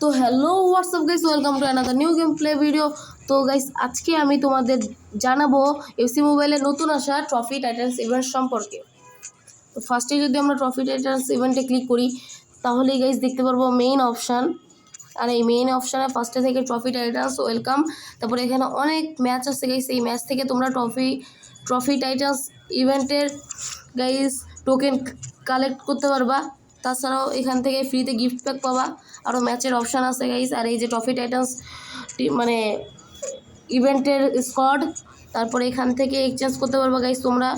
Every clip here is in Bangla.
তো hello WhatsApp guys welcome to another new game play video তো গাইস আজকে আমি তোমাদের জানাব এফসি মোবাইলে নতুন আসা ট্রফি টাইটান্স ইভেন্ট সম্পর্কে। তো ফার্স্টে যদি আমরা ট্রফি টাইটান্স ইভেন্টে ক্লিক করি তাহলেই গাইস দেখতে পারব মেইন অপশান আর এই মেইন অপশানে ফার্স্টে থেকে ট্রফি টাইটান্স ওয়েলকাম তারপরে এখানে অনেক ম্যাচ আছে গাইস এই ম্যাচ থেকে তোমরা ট্রফি ট্রফি টাইটান্স ইভেন্টের গাইস টোকেন কালেক্ট করতে পারবা। তাছাড়াও এখান থেকে ফ্রিতে গিফট প্যাক পাবা। আরও ম্যাচের অপশান আছে গাইস আর এই যে ট্রফি টাইটান্স মানে ইভেন্টের স্কোয়াড তারপরে এখান থেকে এক্সচেঞ্জ করতে পারবা গাইস তোমরা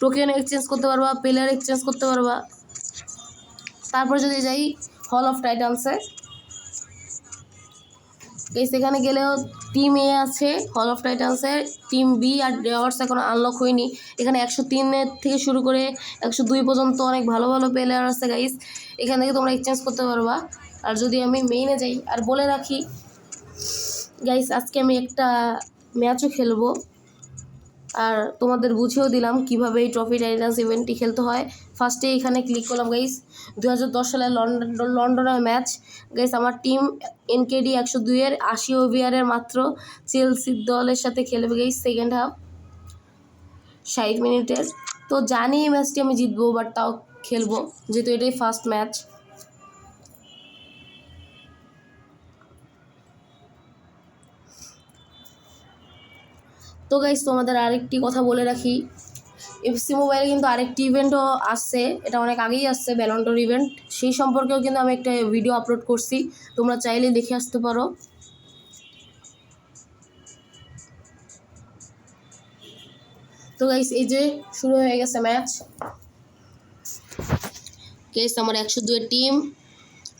টোকেন এক্সচেঞ্জ করতে পারবা প্লেয়ার এক্সচেঞ্জ করতে পারবা। তারপর যদি যাই হল অফ টাইটান্সে সেখানে গেলেও টিম এ আছে হল অফ টাইটান্সের টিম বি আর ডেওয়ার্স এখনও আনলক হয়নি। এখানে একশো তিনের থেকে শুরু করে একশো দুই পর্যন্ত অনেক ভালো ভালো প্লেয়ার আছে গাইস এখান থেকে তোমরা এক্সচেঞ্জ করতে পারবা। আর যদি আমি মেইনে যাই, আর বলে রাখি গাইস আজকে আমি একটা ম্যাচও খেলব। আর তোমাদের বুঝিয়েও দিলাম কীভাবে এই ট্রফি টাইটান্স ইভেন্টটি খেলতে হয়। ফার্স্টে এখানে ক্লিক করলাম গাইস দু হাজার দশ সালে লন্ডন লন্ডনের ম্যাচ গাইস আমার টিম এনকেডি একশো দুইয়ের আশি ওভিয়ারের মাত্র চেলসি দলের সাথে খেলবে গাইস সেকেন্ড হাফ ষাট মিনিটের তো জানি এই ম্যাচটি আমি জিতবো বাট তাও খেলব, যেহেতু এটাই ফার্স্ট ম্যাচ তো গাইস তোমাদের আরেকটি কথা বলে রাখি। এফসি মোবাইলে কিন্তু আরেকটি ইভেন্টও আসছে। এটা অনেক আগেই আসছে ব্যালন্ডোর ইভেন্ট সেই সম্পর্কেও কিন্তু আমি একটা ভিডিও আপলোড করছি। তোমরা চাইলে দেখে আসতে পারো। তো গাইস এই যে শুরু হয়ে গেছে ম্যাচ কেস আমার একশো দুয়ের টিম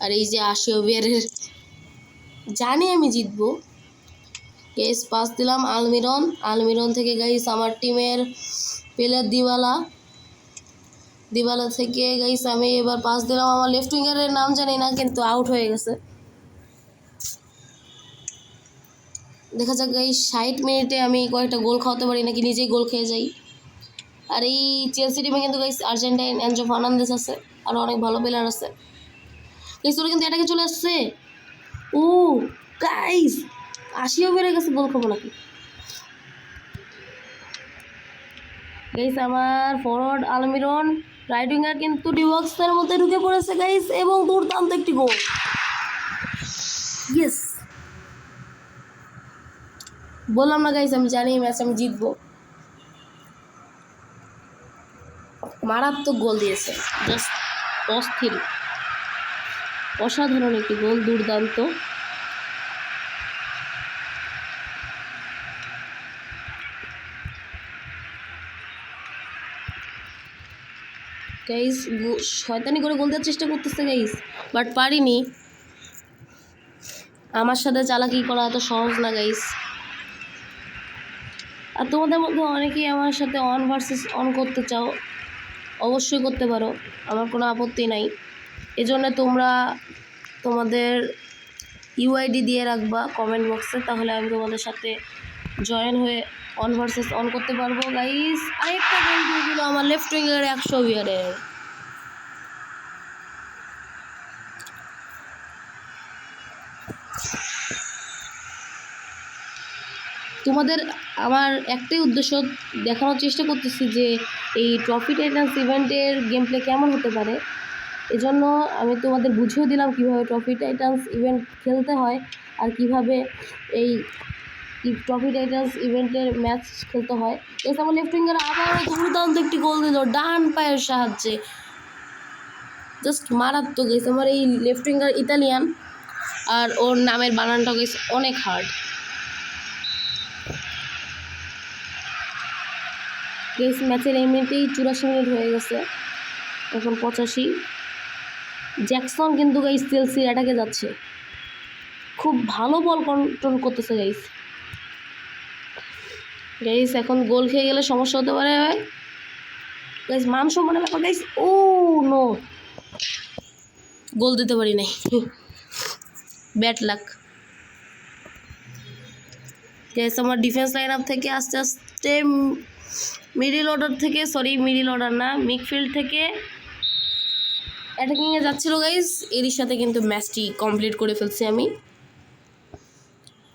আর এই যে আশি ওভারের জানি আমি জিতবো। কেস পাস দিলাম আলমিরন। আলমিরন থেকে গাইস আমার টিমের প্লেয়ার দিওয়ালা দিওয়ালা থেকে গাইস আমি এবার পাস দিলাম। আমার লেফট উইঙ্গারের নাম জানি না, কিন্তু আউট হয়ে গেছে। দেখা যাক গাইস, ষাট মিনিটে আমি কয়েকটা গোল খাওয়াতে পারি নাকি নিজেই গোল খেয়ে যাই। আর এই চেলসি টিমে কিন্তু গাইস আর্জেন্টাইন অ্যাঞ্জো ফার্নান্দেস আছে আরও অনেক ভালো প্লেয়ার আছে। গাইস, ওরা কিন্তু এটাকে চলে আসছে। ও, গাইস, আশিও বেড়ে গেছে গোল খাব নাকি? গাইস আমার ফরওয়ার্ড আলমিরন রাইট উইঙ্গার কিন্তু ডিবক্সের মধ্যে ঢুকে পড়েছে গাইস এবং দুর্দান্ত একটি গোল ইয়েস বললাম না গাইস আমি জানি ম্যাচ আমি জিতবো। মারাত্মক গোল দিয়েছে। জাস্ট অস্থির। অসাধারণ একটি গোল দুর্দান্ত। গাইস শয়তানি করে দেওয়ার চেষ্টা করতেছে গাইস বাট পারিনি। আমার সাথে চালাকি করা এত সহজ না গাইস আর তোমাদের মধ্যে অনেকেই আমার সাথে অন ভার্সেস অন করতে চাও, অবশ্যই করতে পারো। আমার কোনো আপত্তি নাই। এজন্য তোমরা তোমাদের ইউআইডি দিয়ে রাখবা কমেন্ট বক্সে তাহলে আমি তোমাদের সাথে জয়েন হয়ে অন ভার্সেস অন করতে পারব গাইস আরেকটা গোল দিয়ে দিল আমার লেফট উইঙ্গার একশো বিয়ারের তোমাদের আমার একটাই উদ্দেশ্য দেখানোর চেষ্টা করতেছি যে এই ট্রফি টাইটান্স ইভেন্টের গেম প্লে কেমন হতে পারে। এজন্য আমি তোমাদের বুঝিয়ে দিলাম কীভাবে ট্রফি টাইটান্স ইভেন্ট খেলতে হয় আর কীভাবে এই ট্রফি টাইটান্স ইভেন্টের ম্যাচ খেলতে হয়। আমার লেফট উইঙ্গার আবার দুর্দান্ত একটি গোল দিল, ডান পায়ের সাহায্যে। জাস্ট মারাত্মক গেছে আমার এই লেফট উইঙ্গার ইতালিয়ান, আর ওর নামের বানানটা গেছে অনেক হার্ড গেস ম্যাচের এমনিতেই চুরাশি মিনিট হয়ে গেছে, এখন পঁচাশি। জ্যাকসন কিন্তু গাইস চেলসির অ্যাটাকে যাচ্ছে। খুব ভালো বল কন্ট্রোল করতেছে গাইস গাইস এখন গোল খেয়ে গেলে সমস্যা হতে পারে ভাই। গাইস মান সম্মানের ব্যাপার গাইস ও নো গোল দিতে পারি নাই। ব্যাট লাক গাইস আমার ডিফেন্স লাইন আপ থেকে আস্তে আস্তে মিডিল অর্ডার থেকে সরি মিডিল অর্ডার না মিডফিল্ড থেকে অ্যাটাকিংয়ে যাচ্ছিল গাইস এরই সাথে কিন্তু ম্যাচটি কমপ্লিট করে ফেলছি আমি।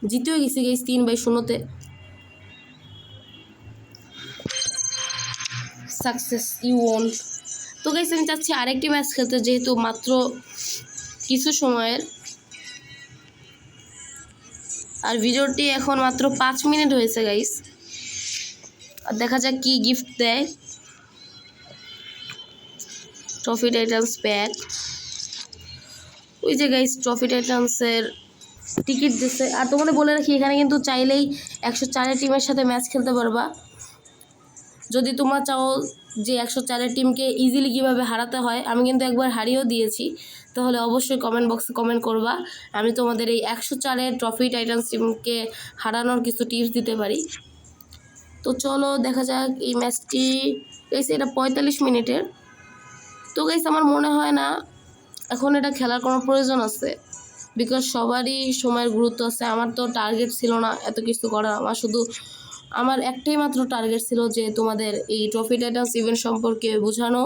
জিতেও গেছি গাইস তিন বাই শূন্যতে। সাকসেস ইউ ওন তো গাইস আমি চাচ্ছি আরেকটি ম্যাচ খেলতে, যেহেতু মাত্র কিছু সময়ের। আর ভিডিওটি এখন মাত্র পাঁচ মিনিট হয়েছে গাইস আর দেখা যাক কি গিফট দেয়। ট্রফি টাইটান্স প্যাক ওই যে গাইস ট্রফি টাইটান্সের টিকিট দিচ্ছে আর তোমাদের বলে রাখি, এখানে কিন্তু চাইলেই একশো চারের টিমের সাথে ম্যাচ খেলতে পারবা। যদি তোমরা চাও যে একশো চারের টিমকে ইজিলি কীভাবে হারাতে হয়, আমি কিন্তু একবার হারিয়েও দিয়েছি। তাহলে অবশ্যই কমেন্ট বক্সে কমেন্ট করবা। আমি তোমাদের এই একশো চারের ট্রফি টাইটান্স টিমকে হারানোর কিছু টিপস দিতে পারি। তো চলো দেখা যাক এই ম্যাচটি গাইস এটা পঁয়তাল্লিশ মিনিটের। তো গাইস আমার মনে হয় না এখন এটা খেলার কোনো প্রয়োজন আছে। বিকজ সবারই সময়ের গুরুত্ব আছে। আমার তো টার্গেট ছিল না এত কিছু করার। আমার শুধু আমার একটাই মাত্র টার্গেট ছিল যে তোমাদের এই ট্রফি টাইটান্স ইভেন্ট সম্পর্কে বোঝানো,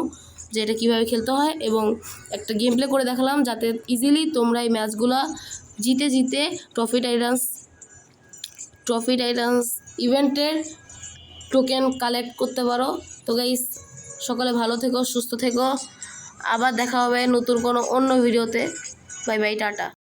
যে এটা কীভাবে খেলতে হয় এবং একটা গেম প্লে করে দেখালাম যাতে ইজিলি তোমরা এই ম্যাচগুলো জিতে জিতে ট্রফি টাইটান্স ট্রফি টাইটান্স ইভেন্টের টোকেন কালেক্ট করতে পারো। তো গাইস সকলে ভালো থেকো, সুস্থ থেকো। আবার দেখা হবে নতুন কোনো অন্য ভিডিওতে বাই বাই টাটা।